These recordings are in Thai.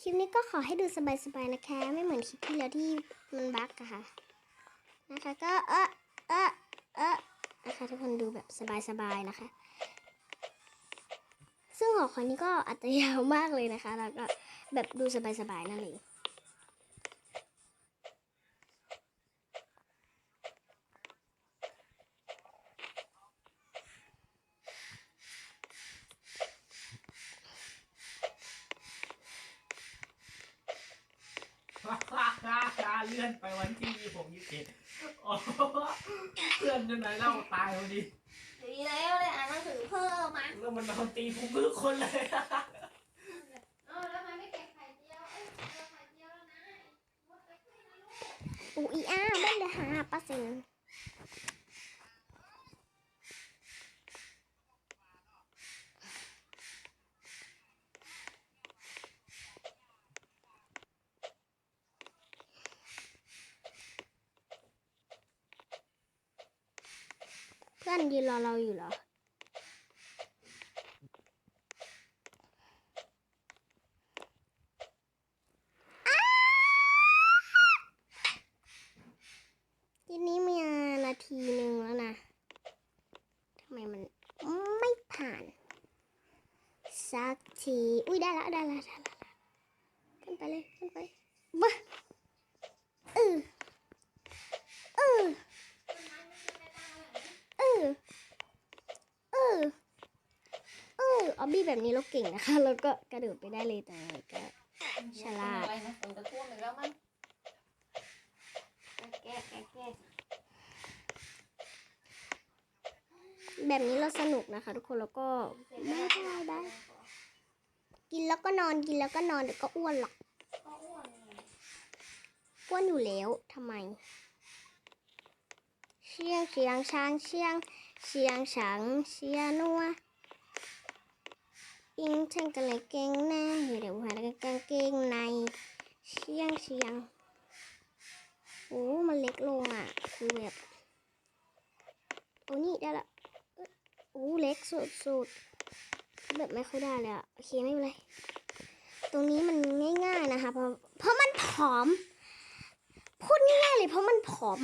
คลิปนี้ก็ขอให้ดูสบายๆนะคะ ไม่เหมือนคลิปที่แล้วที่มันบั๊กอะค่ะ นะคะก็เออเออเออนะคะทุกคนดูแบบสบายๆนะคะ ซึ่งหอคอนี้ก็อาจจะยาวมากเลยนะคะ แล้วก็แบบดูสบายๆนั่นเอง ข้าเลื่อนไปวันที่ยี่หกยี่สิบโอ้เพื่อนจนไหนเล่าตายพอดีดีแล้วเลยอ่านหนังสือเพิ่มมาแล้วมันนอนตีผมทุกคนเลยเออแล้วทำไมไม่เก็บไข่เจียว เอ้ยเจอไข่เจียวแล้วนะหมดไปคุยนะลูกอูอีอาบ้านเดือหาเปอร์ พื่อนยืนรอเราอยู่เหรอ ทีนี้มีนาทีหนึ่งแล้วนะ ทำไมมันไม่ผ่าน สักที อุ้ยได้แล้วได้แล้วได้แล้วได้แล้วขึ้นไปเลย ขึ้นไปบ้าเออเออเออเออเออออบบี้แบบนี้เราเก่งนะคะ แล้วก็กระโดดไปได้เลยแต่ก็ฉลาดอะไรนะฝนจะท่วมอีกแล้วมั้งแก้แก้แก้แบบนี้เราสนุกนะคะ ทุกคนแล้วก็ได้ได้ได้กินแล้วก็นอนกินแล้วก็นอนเดี๋ยวก็อ้วนหรอกก็อ้วนไงอ้วนอยู่แล้วทำไม เชียงเชียงช้างเชียง เชียงช้างเชียนัว อิงเช่งกันเลยเก่งแน่เดี๋ยวหาแล้วกางเกงในเชียงเชียงโอ้มันเล็กลงอะคือแบบโอ้นี่ได้ละโอ้เล็กสุดสุดแบบไม่ค่อยได้เลยอะโอเคไม่เป็นไรตรงนี้มันง่าย ๆนะคะเพราะเพราะมันผอมพูดง่ายๆเลยเพราะมันผอม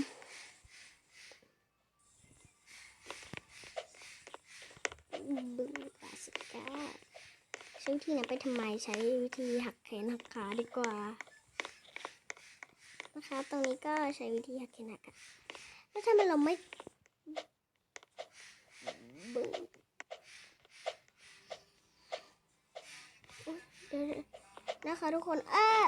บึ้งบาสก้า ใช้วิธีนั้นไปทำไมใช้วิธีหักแขนหักขาดีกว่า นะคะ ตรงนี้ก็ใช้วิธีหักแขนหักขาแล้วทำไมเราไม่บึ้งอุ๊ยเดี๋ยวๆนะคะทุกคนเออ